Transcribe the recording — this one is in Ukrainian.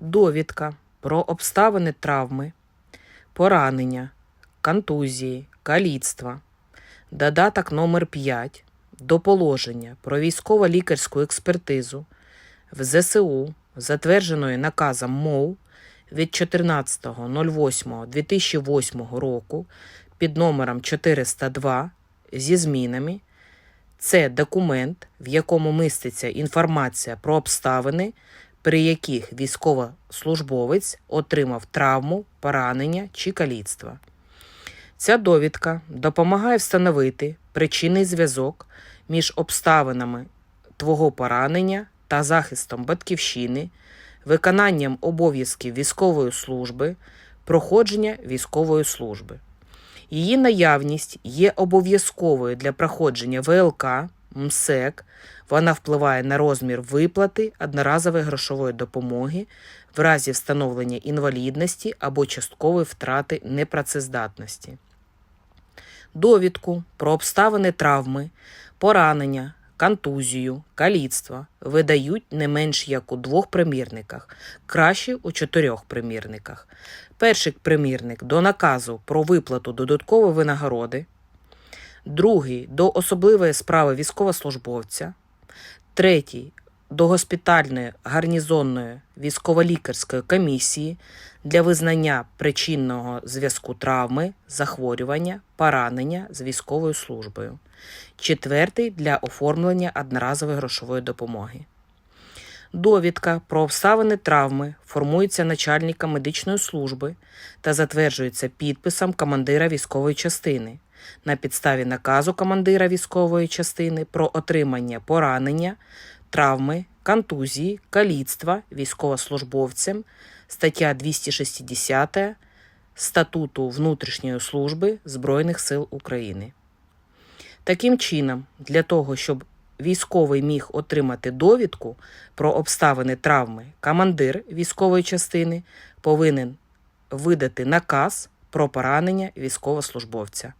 довідка про обставини травми, поранення, контузії, каліцтва, додаток номер 5 до положення про військово-лікарську експертизу в ЗСУ, затвердженої наказом МОУ від 14.08.2008 року під номером 402 зі змінами. Це документ, в якому міститься інформація про обставини, при яких військовослужбовець отримав травму, поранення чи каліцтво. Ця довідка допомагає встановити причинний зв'язок між обставинами твого поранення та захистом батьківщини, виконанням обов'язків військової служби, проходження військової служби. Її наявність є обов'язковою для проходження ВЛК, МСЕК. Вона впливає на розмір виплати одноразової грошової допомоги в разі встановлення інвалідності або часткової втрати непрацездатності. Довідку про обставини травми, поранення, контузію, каліцтва видають не менш як у двох примірниках, краще у чотирьох примірниках. Перший примірник до наказу про виплату додаткової винагороди, другий до особливої справи військовослужбовця, третій до госпітальної гарнізонної військово-лікарської комісії для визнання причинного зв'язку травми, захворювання, поранення з військовою службою, четвертий для оформлення одноразової грошової допомоги. Довідка про обставини травми формується начальником медичної служби та затверджується підписом командира військової частини на підставі наказу командира військової частини про отримання поранення, травми, контузії, каліцтва військовослужбовцем, стаття 260 Статуту внутрішньої служби Збройних сил України. Таким чином, для того, щоб військовий міг отримати довідку про обставини травми, командир військової частини повинен видати наказ про поранення військовослужбовця.